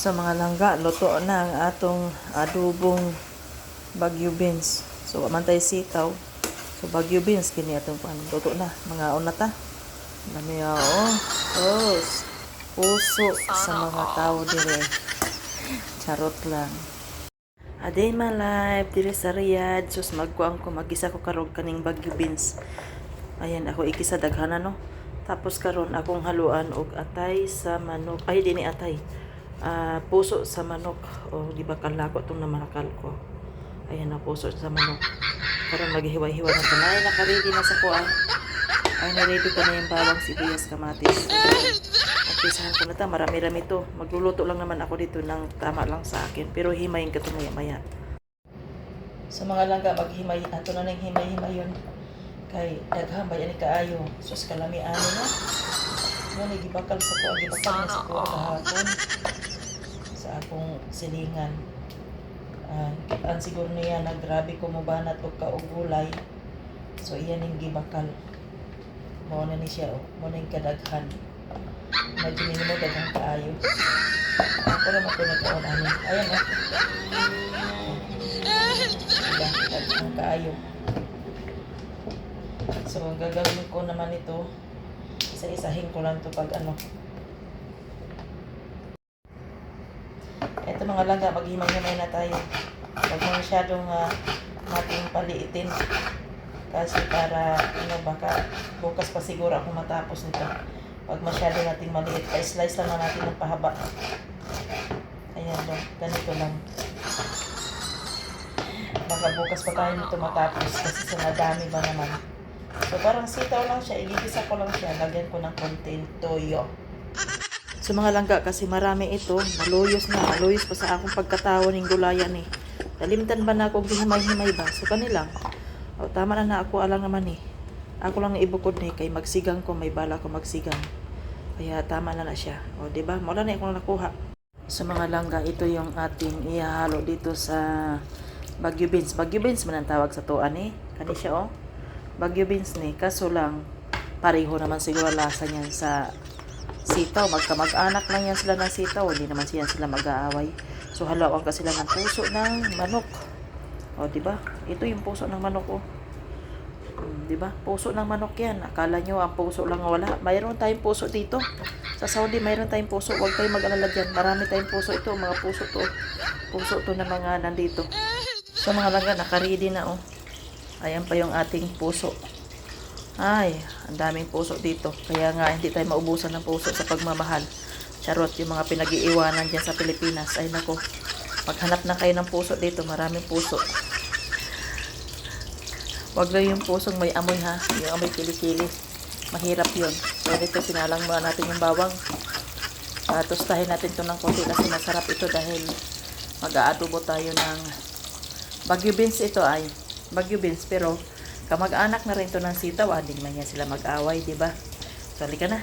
Sa mga langga, luto na ang atong adobong bagyo beans. So, amantay sitaw. So, bagyo beans, kini atong pan. Luto na. Mga una ta. Dami oh. Oh, puso sa mga tao dire. Charot lang. Aday my life, dire sa Riyadh. Sus, magkuang ko, magisa ko karog kaning bagyo beans. Ayan, ako ikisa daghana no. Tapos karon akong haluan og atay sa manok. Ay, dini atay. Ah, puso sa manok. O, di ba kalako itong namanakal ko. Ayan na, puso sa manok. Karon maghiwa-hiwa na ito. Ay, nakaready na sa kuan. Ay, na-ready ko na yung bawang sibuyas kamatis. Umpisahan ko na ito. Marami-rami to. Magluluto lang naman ako dito ng tama lang sa akin. Pero himayin ka ito maya-maya. Sa mga langga, maghimay. Ato na nang himay-himay yun. Kay, daghambay ani kaayo. Sus, kalami ano na. Mo ni gibakal sa kuha, gibakal na sa kuha kahapon. Sa akong silingan. Ah, kitaan siguro niya na grabe ko mo banat og kaugulay. So iyan yung gibakal. Mao na ni siya, oh. Mao na yung kadaghan. Medyo minimo daghang kaayo. Ako naman ko nagkaon ani. Ayan oh. Diba? Kaayo. So, ang gagawin ko naman ito, isa-isahin ko lang to pag ano. Ito mga langga, maghimay-himay na tayo. Huwag mo masyadong uh, nating paliitin. Kasi para, ano, baka bukas pa siguro ako matapos nito. Pag masyado nating maliit, ay slice lang na natin ng pahaba. Ayan lang, ganito lang. Baka bukas pa tayo nito matapos kasi sa nadami ba naman. So parang sitaw lang siya, igigisa ko lang siya, lagyan ko ng konting toyo. So mga langga, kasi marami ito, maluyos na, maluyos pa sa akong pagkatawa ng gulayan eh. Nalimtan ba na ako himay-himay ba? So kanilang, oh, tama na na ako alang naman eh. Ako lang ibukod ni kay magsigang ko, may bala ko magsigang. Kaya tama na na siya. O, di ba? Mula na akong nakuha. Sa mga langga, ito yung ating ihahalo dito sa Bagyo beans. Bagyo beans man ang tawag sa tuan eh. Kani siya oh. Bagyo beans ni. Kaso lang, pareho naman siguro lasa niyan sa sitaw. Magkamag-anak lang yan sila ng sitaw. Hindi naman siya sila mag-aaway. So, halawan ka sila ng puso ng manok. O, di ba? Ito yung puso ng manok oh. Hmm, di ba? Puso ng manok yan. Akala nyo ang puso lang wala. Mayroon tayong puso dito. Sa Saudi, mayroon tayong puso. Huwag kayong mag-alala dyan. Marami tayong puso ito. Mga puso to. Puso to na mga nandito. So mga langga, nakaready na oh. Ayan pa yung ating puso. Ay, ang daming puso dito. Kaya nga, hindi tayo maubusan ng puso sa pagmamahal. Charot, yung mga pinag-iiwanan dyan sa Pilipinas. Ay nako, maghanap na kayo ng puso dito. Maraming puso. Huwag lang yung pusong may amoy ha. Yung amoy kilikili. Mahirap yun. So dito, sinalang muna natin yung bawang. Uh, tostahin natin to ng konti kasi masarap ito dahil mag-aadobo tayo ng Bagyo beans ito ay Bagyo beans pero kamag-anak na rin to ng sitaw ah, di yan sila mag-away, di ba? So, halika na.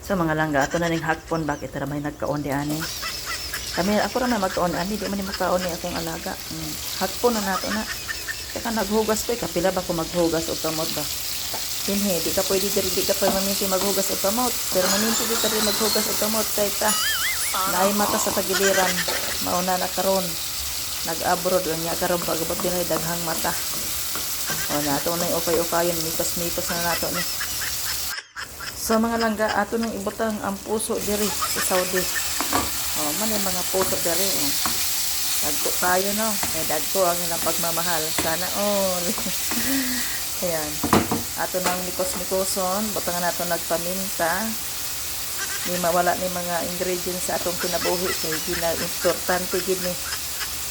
So, mga langga, ato na ning hakpon, bakit na may nagkaon di ani? Kami, ako naman magkaon ani, di man ni magkaon ni akong alaga. Hmm. Hakpon na nato na. Kaya naghugas ko, eh, kapila ba ko maghugas o kamot ba? Hinhi, di ka pwede diri, di ka pwede maminti maghugas o kamot. Pero maminti di ka rin maghugas o kamot, kahit ta. Naay mata sa tagiliran, mauna na karon nag-abroad niya karon pagabot din ay daghang mata o nato na yung okay-okayon mipas-mipas na nato ni. Sa mga langga ato nang ibutang ang puso diri sa Saudi. O man yung mga puso diri o. Dagko tayo no? May dagko ang ilang pagmamahal. Sana all. Ayan. Ato nang mikos-mikoson. Butangan nato nagpaminta. Ni mawala ni mga ingredients sa atong kinabuhi. Kay gina importante gid ni.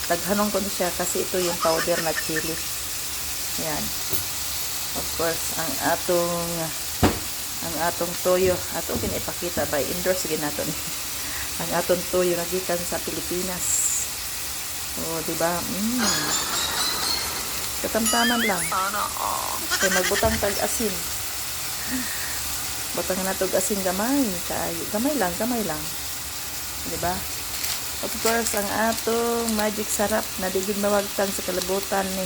Taghanong ko na siya kasi ito yung powder na chili. Yan. Of course, ang atong ang atong toyo. Ato ipakita by endorse sige nato ang atong toyo na gikan sa Pilipinas. Oh, di ba? Mm. Katamtaman lang. Kaya magbutang tag asin. Butang na asin gamay. Kay gamay lang, gamay lang. Di ba? Of course, ang atong magic sarap na digid mawagtan sa kalabutan ni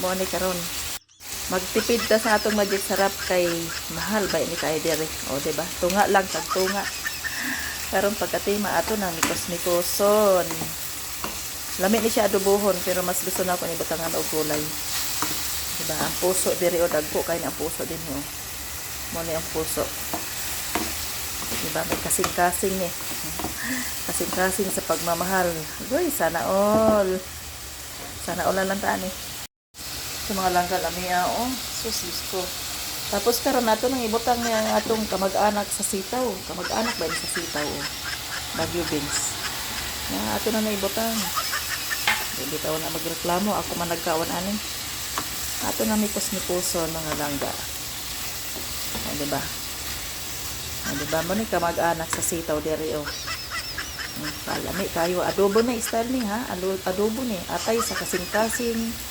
mo ni karon. Magtipid ta sa atong magic sarap kay mahal ba ni kay dire. O di ba? Tunga lang tag tunga. Karon pagkatima ato na mikos-mikoson. Lami ni siya adobohon pero mas gusto na ako ni butangan og gulay. Diba? Ang puso diri o dagko kay ang puso din ho. Mo ni ang puso. Diba? May kasing-kasing ni. Kasing-kasing sa pagmamahal. Uy, sana all. Sana all lang taan eh. Sa mga langka lamiya, oh. Sus, Diyos ko. Tapos karon nato nang ibutang niya atong kamag-anak sa sitaw. Kamag-anak ba sa sitaw? Oh. Bagyo beans. Nga, ato na naibutang. Hindi tayo na magreklamo. Ako man nagkawan anin. Ato na mikos ni puso mga langga. O, diba? O, diba? Mo ni kamag-anak sa sitaw diri, oh. Mm, Palami kayo. Adobo na ni ha. Adobo ni. Atay sa kasing-kasing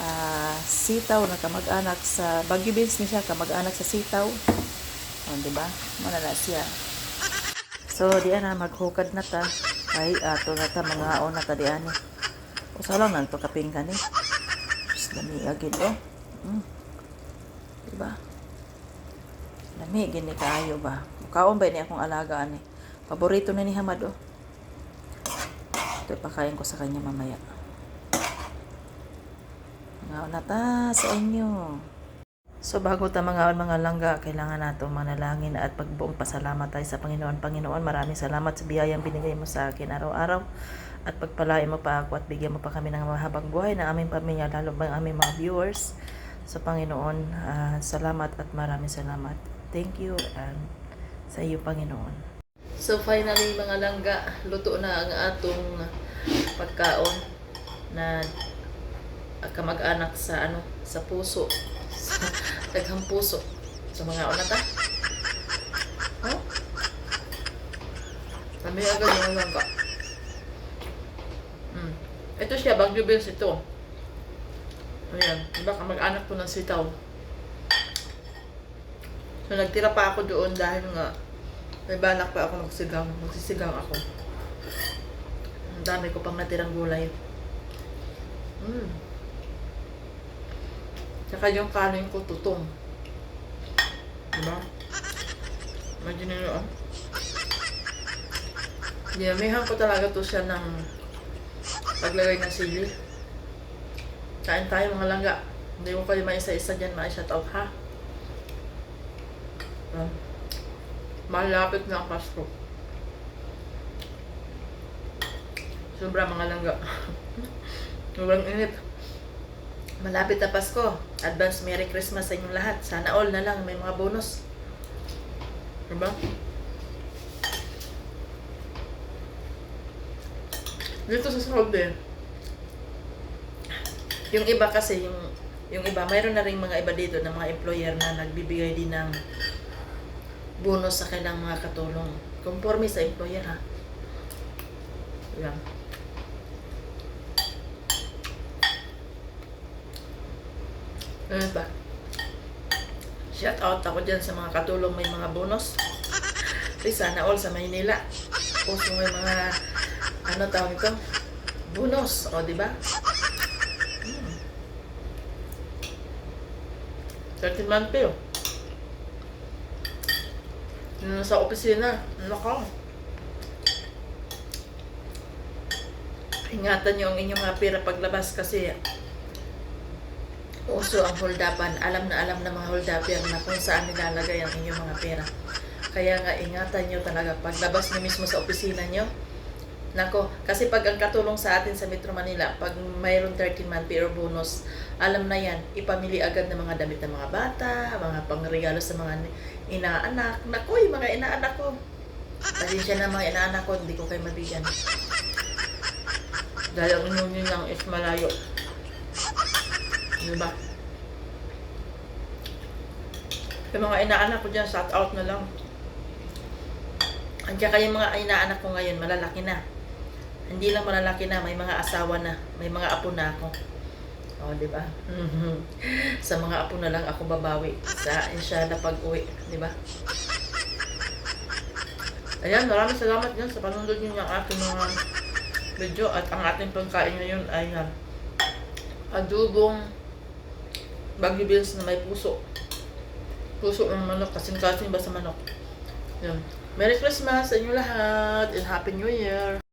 ah, sitaw na kamag-anak sa Baguio Beans ni siya kamag-anak sa sitaw. O, di ba? Mana na siya. So, di na maghukad na ta. Ay, ato na ta mga aon na ta di ani. Usa lang nang to kaping kani. Mas lami agad oh. Mm. Di ba? Lami gini kaayo ba? Mukaon ba ni akong alaga ani? Paborito na ni Hamad oh. Ito ipakain ko sa kanya mamaya. Ngaon na ta sa inyo. So bago ta mga mga langga, kailangan nato manalangin at pagbuong pasalamat tayo sa Panginoon. Panginoon, maraming salamat sa biyayang binigay mo sa akin araw-araw at pagpalain mo pa ako at bigyan mo pa kami ng mahabang buhay ng aming pamilya, lalo ba ang aming mga viewers. So Panginoon, ah, salamat at maraming salamat. Thank you and sa iyo Panginoon. So finally mga langga, luto na ang atong pagkaon na kamag-anak sa ano sa puso. Sa daghang puso. Sa mga una ta. Oh kami agad yung langga mm. ito siya Baguio Beans ito. Ayan. Diba kamag-anak ko ng sitaw. So nagtira pa ako doon dahil nga may balak pa ako magsigang magsisigang ako. Ang dami ko pang natirang gulay. Mm. Tsaka yung kanin ko tutong. Diba? Imagine nyo, oh. Dinamihan ko talaga to siya ng paglagay ng sili. Kain tayo mga langga. Hindi mo kayo maisa-isa dyan, ma-shout out ha. Um, malapit na ang Pasko. Sobra mga langga. Sobrang init. Malapit na Pasko. Advance Merry Christmas sa inyong lahat. Sana all na lang may mga bonus. Diba? Dito sa Saudi, yung iba kasi, yung, yung iba, mayroon na rin mga iba dito na mga employer na nagbibigay din ng bonus sa kanilang mga katulong. Conforme sa employer ha. Yan. Ano ba? Shout out ako dyan sa mga katulong may mga bonus. Ay, sana all sa Maynila. Puso may mga, ano tawag ito? Bonus. O, di ba? Hmm. 13 month pay, oh. Yun na sa opisina. Nako. Ingatan nyo ang inyong mga pera paglabas kasi uso ang holdapan. Alam na alam ng mga holdaper na kung saan nilalagay ang inyong mga pera. Kaya nga ingatan nyo talaga paglabas nyo mismo sa opisina nyo. Nako, kasi pag ang katulong sa atin sa Metro Manila, pag mayroon 13 month pay or bonus, alam na yan, ipamili agad ng mga damit ng mga bata, mga pangregalo sa mga inaanak. Nako, yung mga inaanak ko. Pasensya na mga inaanak ko, hindi ko kayo mabigyan. Dahil ang inyong nilang is malayo. Diba? Yung mga inaanak ko dyan, shout out na lang. Andiyan kayo mga inaanak ko ngayon, malalaki na. Hindi lang malalaki na, may mga asawa na, may mga apo na ako. O, di ba? Sa mga apo na lang ako babawi sa inshallah pag-uwi, di ba? Ayan, maraming salamat dyan sa panunod niyo ng ating mga video at ang ating pagkain ngayon ay uh, adubong Baguio Bills na may puso. Puso ng manok, kasing-kasing ba sa manok. Yan. Merry Christmas sa inyo lahat and Happy New Year!